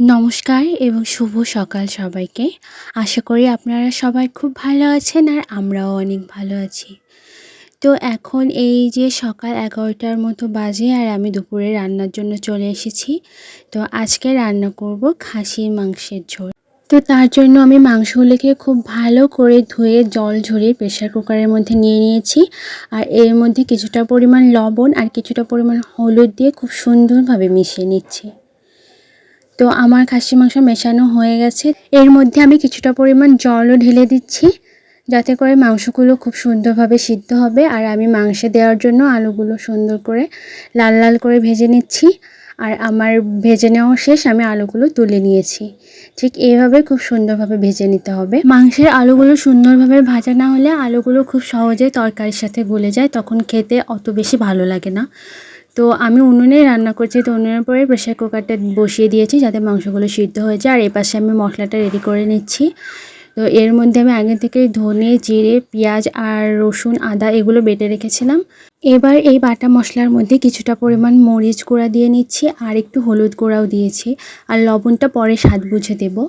নমস্কার এবং শুভ সকাল সবাইকে। আশা করি আপনারা সবাই খুব ভালো আছেন আর আমরাও অনেক ভালো আছি। তো এখন এই যে সকাল এগারোটার মতো বাজে আর আমি দুপুরে রান্নার জন্য চলে এসেছি। তো আজকে রান্না করব খাসির মাংসের ঝোল। তো তার জন্য আমি মাংসগুলোকে খুব ভালো করে ধুয়ে জল ঝরিয়ে প্রেশার কুকারের মধ্যে নিয়ে নিয়েছি। আর এর মধ্যে কিছুটা পরিমাণ লবণ আর কিছুটা পরিমাণ হলুদ দিয়ে খুব সুন্দরভাবে মিশিয়ে নিচ্ছি। তো আমার খাসি মাংস মেশানো হয়ে গেছে। এর মধ্যে আমি কিছুটা পরিমাণ জলও ঢেলে দিচ্ছি, যাতে করে মাংসগুলো খুব সুন্দরভাবে সিদ্ধ হবে। আর আমি মাংসে দেওয়ার জন্য আলুগুলো সুন্দর করে লাল লাল করে ভেজে নিচ্ছি। আর আমার ভেজে নেওয়া শেষ আমি আলুগুলো তুলে নিয়েছি। ঠিক এইভাবে খুব সুন্দরভাবে ভেজে নিতে হবে। মাংসের আলুগুলো সুন্দরভাবে ভাজা না হলে আলুগুলো খুব সহজে তরকারির সাথে গলে যায়, তখন খেতে অত বেশি ভালো লাগে না। তো আমি উনুনে রান্না করছি। তো উনুনের পরে প্রেশার কুকারটা বসিয়ে দিয়েছি যাতে মাংসগুলো সিদ্ধ হয়ে যায়। আর এপাশে আমি মশলাটা রেডি করে নিচ্ছি। তো এর মধ্যে আমি আগে থেকে ধনে, জিরে, পেঁয়াজ আর রসুন, আদা এগুলো বেটে রেখেছিলাম। এবার এই বাটা মশলার মধ্যে কিছুটা পরিমাণ মরিচ গুঁড়া দিয়ে নিচ্ছি আর একটু হলুদ গুঁড়াও দিয়েছি। আর লবণটা পরে স্বাদ বুঝে দেবো।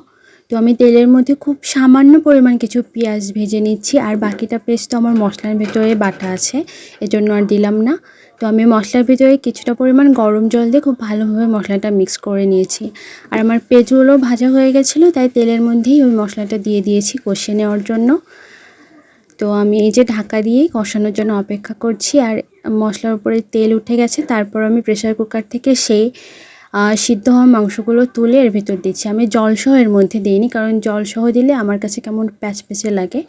তো আমি তেলের মধ্যে খুব সামান্য পরিমাণ কিছু পেঁয়াজ ভেজে নিচ্ছি, আর বাকিটা পেস্ট তো আমার মশলার ভেতরে বাটা আছে, এজন্য আর দিলাম না। তো আমি মশলার ভিতরে কিছুটা পরিমাণ গরম জল দিয়ে খুব ভালোভাবে মশলাটা মিক্স করে নিয়েছি। আর আমার পেঁয়াজগুলো ভাজা হয়ে গেছিল, তাই তেলের মধ্যেই ওই মশলাটা দিয়ে দিয়েছি কষিয়ে নেওয়ার জন্য। তো আমি এই যে ঢাকা দিয়ে কষানোর জন্য অপেক্ষা করছি, আর মশলার উপরে তেল উঠে গেছে, তারপর আমি প্রেশার কুকার থেকে সেই সিদ্ধ হওয়া মাংসগুলো তুলে এর ভিতর দিচ্ছি। আমি জলসহ এর মধ্যে দিইনি, কারণ জলসহ দিলে আমার কাছে কেমন প্যাচ প্যাচে লাগে।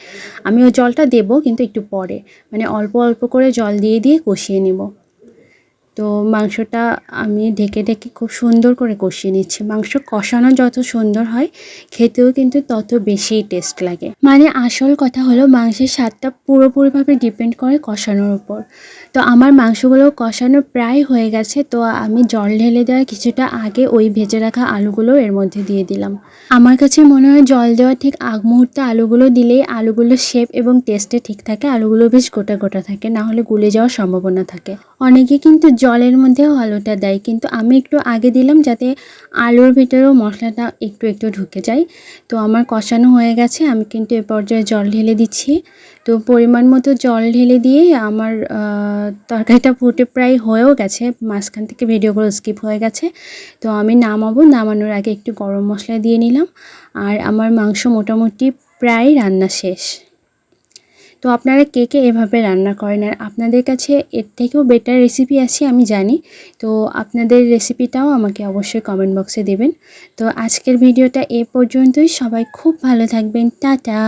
আমি ওই জলটা দেবো কিন্তু একটু পরে। মানে অল্প অল্প করে জল দিয়ে দিয়ে কষিয়ে নেব। তো মাংসটা আমি ঢেকে ঢেকে খুব সুন্দর করে কষিয়ে নিচ্ছি। মাংস কষানো যত সুন্দর হয়, খেতেও কিন্তু তত বেশি টেস্ট লাগে। মানে আসল কথা হলো, মাংসের স্বাদটা পুরোপুরিভাবে ডিপেন্ড করে কষানোর উপর। তো আমার মাংসগুলো কষানো প্রায় হয়ে গেছে, তো আমি জল ঢেলে দেওয়ার কিছুটা আগে ওই ভেজে রাখা আলুগুলো এর মধ্যে দিয়ে দিলাম। আমার কাছে মনে হয় জল দেওয়ার ঠিক আগ মুহূর্তে আলুগুলো দিলেই আলুগুলো শেপ এবং টেস্টে ঠিক থাকে, আলুগুলো বেশ গোটা গোটা থাকে, না হলে গুলে যাওয়ার সম্ভাবনা থাকে। অনেকে কিন্তু জলের মধ্যেও আলুটা দেয়। কিন্তু আমি একটু আগে দিলাম যাতে আলুর ভিতরেও মশলাটা একটু একটু ঢুকে যায়। তো আমার কষানো হয়ে গেছে, আমি কিন্তু এ পর্যায়ে জল ঢেলে দিচ্ছি। তো পরিমাণ মতো জল ঢেলে দিয়ে আমার তরকারিটা ফুটে প্রায় হয়েও গেছে, মাঝখান থেকে ভিডিওগুলো স্কিপ হয়ে গেছে। তো আমি নামাবো, নামানোর আগে একটু গরম মশলা দিয়ে নিলাম। আর আমার মাংস মোটামুটি প্রায় রান্না শেষ। তো আপনারা কে কে এভাবে রান্না করেন আর আপনাদের কাছে এর থেকেও বেটার রেসিপি আছে আমি জানি। তো আপনাদের রেসিপিটাও আমাকে অবশ্যই কমেন্ট বক্সে দেবেন। তো আজকের ভিডিওটা এ পর্যন্তই। সবাই খুব ভালো থাকবেন। টাটা!